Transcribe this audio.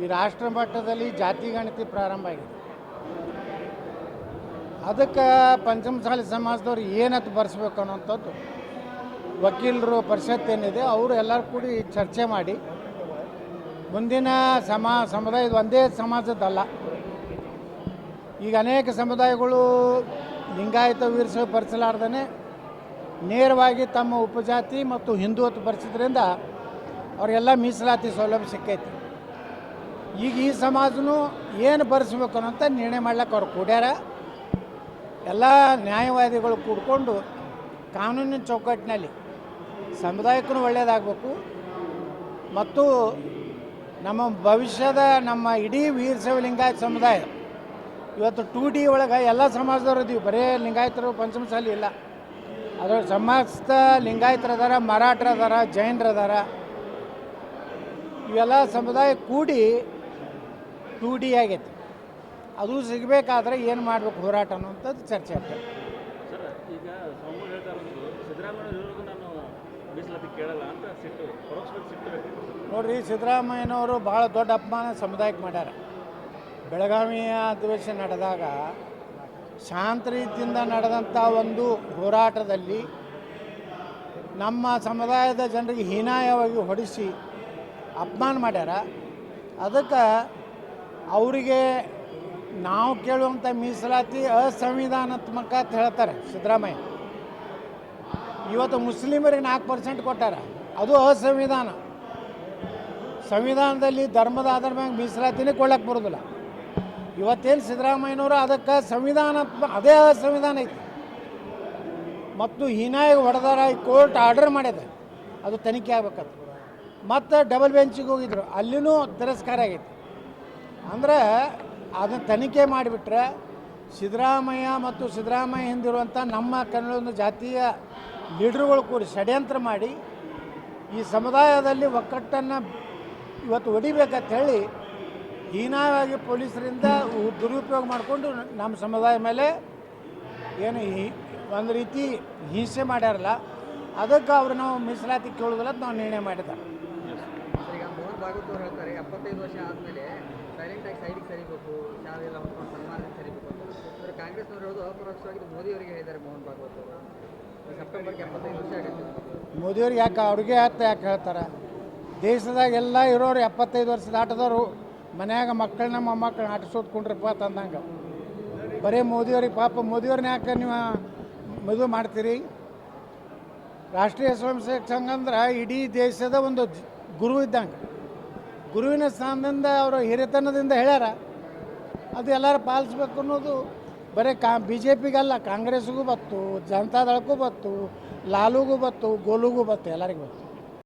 ಈ ರಾಷ್ಟ್ರ ಮಟ್ಟದಲ್ಲಿ ಜಾತಿ ಗಣತಿ ಪ್ರಾರಂಭ ಆಗಿದೆ. ಅದಕ್ಕೆ ಪಂಚಮಸಾಲಿ ಸಮಾಜದವ್ರು ಏನತ್ತು ಬರ್ಸ್ಬೇಕು ಅನ್ನೋಂಥದ್ದು ವಕೀಲರು ಪರಿಷತ್ ಏನಿದೆ, ಅವರು ಎಲ್ಲರೂ ಕೂಡಿ ಚರ್ಚೆ ಮಾಡಿ, ಮುಂದಿನ ಸಮಾ, ಸಮುದಾಯದ ಒಂದೇ ಸಮಾಜದ್ದಲ್ಲ. ಈಗ ಅನೇಕ ಸಮುದಾಯಗಳು ಲಿಂಗಾಯತ ವೀರಶೈವ ಪರಿಸಲಾರ್ದೇ ನೇರವಾಗಿ ತಮ್ಮ ಉಪಜಾತಿ ಮತ್ತು ಹಿಂದುತ್ವ ಪರಿಸಿದ್ರಿಂದ ಅವರಿಗೆಲ್ಲ ಮೀಸಲಾತಿ ಸೌಲಭ್ಯ ಸಿಕ್ಕೈತಿ. ಈಗ ಈ ಸಮಾಜನೂ ಏನು ಬರೆಸ್ಬೇಕು ಅನ್ನೋಂತ ನಿರ್ಣಯ ಮಾಡ್ಲಿಕ್ಕೆ ಅವ್ರು ಕೂಡ್ಯಾರ. ಎಲ್ಲ ನ್ಯಾಯವಾದಿಗಳು ಕೂಡ್ಕೊಂಡು ಕಾನೂನಿನ ಚೌಕಟ್ಟಿನಲ್ಲಿ ಸಮುದಾಯಕ್ಕೂ ಒಳ್ಳೆಯದಾಗಬೇಕು ಮತ್ತು ನಮ್ಮ ಭವಿಷ್ಯದ ನಮ್ಮ ಇಡೀ ವೀರಶೈವ ಲಿಂಗಾಯತ ಸಮುದಾಯ, ಇವತ್ತು ಟು ಡಿ ಒಳಗೆ ಎಲ್ಲ ಸಮಾಜದವ್ರು ಇದೀವಿ. ಬರೀ ಲಿಂಗಾಯತರು, ಪಂಚಮಸಾಲಿ ಇಲ್ಲ. ಅದರ ಸಮಸ್ತ ಲಿಂಗಾಯತರದಾರ ಅದಾರ ಜೈನರದಾರ, ಇವೆಲ್ಲ ಸಮುದಾಯ ಕೂಡಿ ಟೂ ಡಿ ಆಗೈತಿ. ಅದು ಸಿಗಬೇಕಾದ್ರೆ ಏನು ಮಾಡಬೇಕು ಹೋರಾಟ ಅನ್ನುವಂಥದ್ದು ಚರ್ಚೆ ಆಗ್ತದೆ. ಈಗ ಸ್ವಾಮಿಗಳು ಹೇಳ್ತಾ ಇರೋದು ಸಿದ್ದರಾಮಯ್ಯ ನಾನು ಮೀಸಲಾತಿ ಕೇಳಲ್ಲ ಅಂತ ಸಿಟ್ಟು ಪರೋಕ್ಷವಾಗಿ ಸಿಟ್ಟು ವ್ಯಕ್ತಪಡಿಸಿದ್ರು ನೋಡ್ರಿ ಸಿದ್ದರಾಮಯ್ಯನವರು ಭಾಳ ದೊಡ್ಡ ಅಪಮಾನ ಸಮುದಾಯಕ್ಕೆ ಮಾಡ್ಯಾರ. ಬೆಳಗಾವಿಯ ಅಧಿವೇಶನ ನಡೆದಾಗ ಶಾಂತ ರೀತಿಯಿಂದ ನಡೆದಂಥ ಒಂದು ಹೋರಾಟದಲ್ಲಿ ನಮ್ಮ ಸಮುದಾಯದ ಜನರಿಗೆ ಹೀನಾಯವಾಗಿ ಹೊಡಿಸಿ ಅಪಮಾನ ಮಾಡ್ಯಾರ. ಅದಕ್ಕೆ ಅವರಿಗೆ ನಾವು ಕೇಳುವಂಥ ಮೀಸಲಾತಿ ಅಸಂವಿಧಾನಾತ್ಮಕ ಅಂತ ಹೇಳ್ತಾರೆ ಸಿದ್ದರಾಮಯ್ಯ. ಇವತ್ತು ಮುಸ್ಲಿಮರಿಗೆ ನಾಲ್ಕು ಪರ್ಸೆಂಟ್ ಕೊಟ್ಟಾರ. ಅದು ಅಸಂವಿಧಾನ. ಸಂವಿಧಾನದಲ್ಲಿ ಧರ್ಮದ ಆಧಾರದ ಮ್ಯಾಗ ಮೀಸಲಾತಿನೇ ಕೊಡಕ್ಕೆ ಬರೋದಿಲ್ಲ. ಇವತ್ತೇನು ಸಿದ್ದರಾಮಯ್ಯನವರು ಅದಕ್ಕೆ ಸಂವಿಧಾನಾತ್ಮಕ ಅದೇ ಅಸಂವಿಧಾನ ಐತಿ. ಮತ್ತು ಹೀನಾಯ್ ಹೊಡೆದಾರ ಕೋರ್ಟ್ ಆರ್ಡರ್ ಮಾಡಿದೆ. ಅದು ತನಿಖೆ ಆಗ್ಬೇಕಂತ. ಮತ್ತು ಡಬಲ್ ಬೆಂಚಿಗೆ ಹೋಗಿದ್ರು. ಅಲ್ಲಿನೂ ತಿರಸ್ಕಾರ ಆಗೈತಿ. ಅಂದರೆ ಅದನ್ನು ತನಿಖೆ ಮಾಡಿಬಿಟ್ರೆ ಸಿದ್ದರಾಮಯ್ಯ ಮತ್ತು ಸಿದ್ದರಾಮಯ್ಯ ಹಿಂದಿರುವಂಥ ನಮ್ಮ ಕನ್ನಡ ಜಾತಿಯ ಲೀಡ್ರುಗಳು ಕೂಡಿ ಷಡ್ಯಂತ್ರ ಮಾಡಿ ಈ ಸಮುದಾಯದಲ್ಲಿ ಒಕ್ಕಟ್ಟನ್ನು ಇವತ್ತು ಹೊಡಿಬೇಕಂತ ಹೇಳಿ ಹೀನಾಗಿ ಪೊಲೀಸರಿಂದ ದುರುಪಯೋಗ ಮಾಡಿಕೊಂಡು ನಮ್ಮ ಸಮುದಾಯ ಮೇಲೆ ಏನು ಈ ಒಂದು ರೀತಿ ಹಿಂಸೆ ಮಾಡ್ಯಾರಲ್ಲ, ಅದಕ್ಕೆ ಅವರು ನಾವು ಮೀಸಲಾತಿ ಕೇಳೋದಿಲ್ಲ ನಾವು ನಿರ್ಣಯ ಮಾಡಿದ್ದಾರೆ ಸೈಲೆಂಟಾಗಿ ಸೈಡಿಗೆ ಸರಿಬೇಕು ಶಾಲೆಲ್ಲ ಹೊತ್ಕೊಂಡು ಸನ್ಮಾನ ಸರಿಬೇಕು ಅಂತ. ಕಾಂಗ್ರೆಸ್ನವರು ಹೇಳೋದು ಅಪರೋಕ್ಷವಾಗಿ ಮೋದಿಯವರಿಗೆ ಹೇಳಿದ್ದಾರೆ ಮೋಹನ್ ಭಾಗವತ್ ಅವರು. ಸೆಪ್ಟೆಂಬರ್ಗೆ ಎಪ್ಪತ್ತೈದು ವರ್ಷ ಆಗುತ್ತೆ ಮೋದಿಯವ್ರು ಯಾಕೆ ಅವ್ರಿಗೆ ಯಾಕೆ ಯಾಕೆ ಹೇಳ್ತಾರೆ? ದೇಶದಾಗ ಎಲ್ಲ ಇರೋರು ಎಪ್ಪತ್ತೈದು ವರ್ಷ ದಾಟದವರು ಮನ್ಯಾಗ ಮಕ್ಕಳನ್ನ ಮೊಮ್ಮಕ್ಕಳನ್ನ ಆಟಿಸೋದು ಕುಂಡ್ರಪ್ಪ ತಂದಂಗೆ ಬರೀ ಮೋದಿಯವ್ರಿಗೆ ಪಾಪ ಮೋದಿಯವ್ರನ್ನ ಯಾಕೆ ನೀವು ಮದುವೆ ಮಾಡ್ತೀರಿ? ರಾಷ್ಟ್ರೀಯ ಸ್ವಯಂ ಸೇವಕ ಸಂಘ ಅಂದ್ರೆ ಇಡೀ ದೇಶದ ಒಂದು ಗುರು ಇದ್ದಂಗೆ. ಗುರುವಿನ ಸ್ಥಾನದಿಂದ ಅವರು ಹಿರಿತನದಿಂದ ಹೇಳ್ಯಾರ. ಅದು ಎಲ್ಲರೂ ಪಾಲಿಸ್ಬೇಕು ಅನ್ನೋದು ಬರೀ ಕಾ ಬಿ ಜೆ ಪಿಗಲ್ಲ ಕಾಂಗ್ರೆಸ್ಗೂ ಬತ್ತು, ಜನತಾದಳಕ್ಕೂ ಬತ್ತು, ಲಾಲುಗೂ ಬತ್ತು, ಗೋಲುಗೂ ಬತ್ತು, ಎಲ್ಲರಿಗೂ ಬತ್ತು.